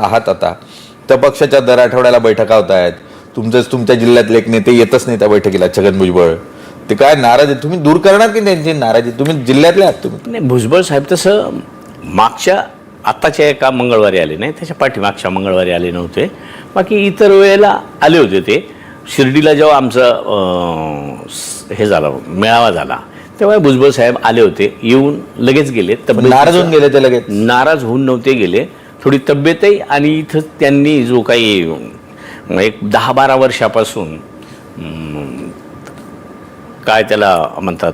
आहात आता. त्या पक्षाच्या दर आठवड्याला बैठका होत आहेत. तुमचंच तुमच्या जिल्ह्यातले एक नेते येतच नाही त्या बैठकीला छगन भुजबळ. ते काय नाराज आहे तुम्ही दूर करणार की त्यांची नाराजी? तुम्ही जिल्ह्यातले आहात तुम्ही. नाही भुजबळ साहेब तसं मागच्या आत्ताच्या एका मंगळवारी आले नाही त्याच्या पाठीमागच्या मंगळवारी आले नव्हते. बाकी इतर वेळेला आले होते ते. शिर्डीला जेव्हा आमचं हे झालं मेळावा झाला तेव्हा भुजबळ साहेब आले होते. येऊन लगेच गेले. तब्येतीचं- नाराज होऊन गेले ते लगेच? नाराज होऊन नव्हते गेले. थोडी तब्येतही आणि इथं त्यांनी जो काही एक दहा बारा वर्षापासून काय त्याला म्हणतात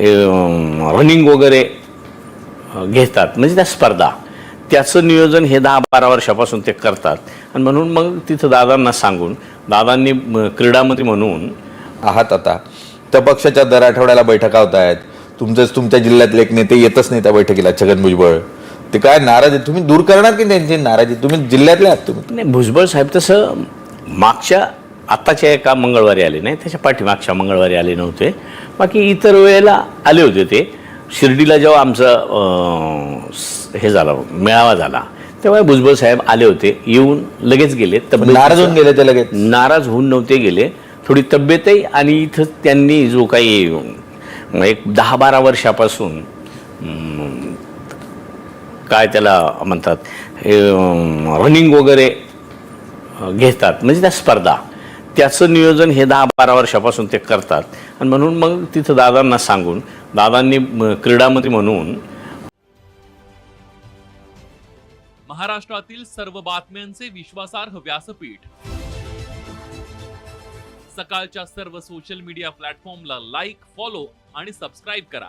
रनिंग वगैरे घेतात. म्हणजे त्या स्पर्धा. त्याचं नियोजन हे दहा बारा वर्षापासून ते करतात. आणि म्हणून मग तिथं दादांना सांगून दादांनी क्रीडामंत्री म्हणून आहात आता. त्या पक्षाच्या दर आठवड्याला बैठका होत आहेत. तुमचंच तुमच्या जिल्ह्यातले एक नेते येतच नाही त्या बैठकीला छगन भुजबळ. ते काय नाराज आहे तुम्ही दूर करणार की त्यांची नाराजी? तुम्ही जिल्ह्यातले आहात तुम्ही. नाही भुजबळ साहेब तसं मागच्या आत्ताच्या एका मंगळवारी आले नाही त्याच्या पाठीमागच्या मंगळवारी आले नव्हते. बाकी इतर वेळेला आले होते ते. शिर्डीला जेव्हा आमचं हे झालं मेळावा झाला तेव्हा भुजबळ साहेब आले होते. येऊन लगेच गेले तब्येतीचं- नाराज होऊन गेले ते लगेच? नाराज होऊन नव्हते गेले. थोडी तब्येतही आणि इथं त्यांनी जो काही एक दहा बारा वर्षापासून काय त्याला म्हणतात रनिंग वगैरे घेतात. म्हणजे त्या स्पर्धा. त्याचं नियोजन हे दहा बारा वर्षापासून ते करतात. आणि म्हणून मग तिथं दादांना सांगून दादांनी क्रीडामंत्री म्हणून महाराष्ट्रातील सर्व बातम्यांचे विश्वासार्ह व्यासपीठ. सकाळच्या सर्व सोशल मीडिया प्लॅटफॉर्मला लाईक फॉलो आणि सबस्क्राईब करा.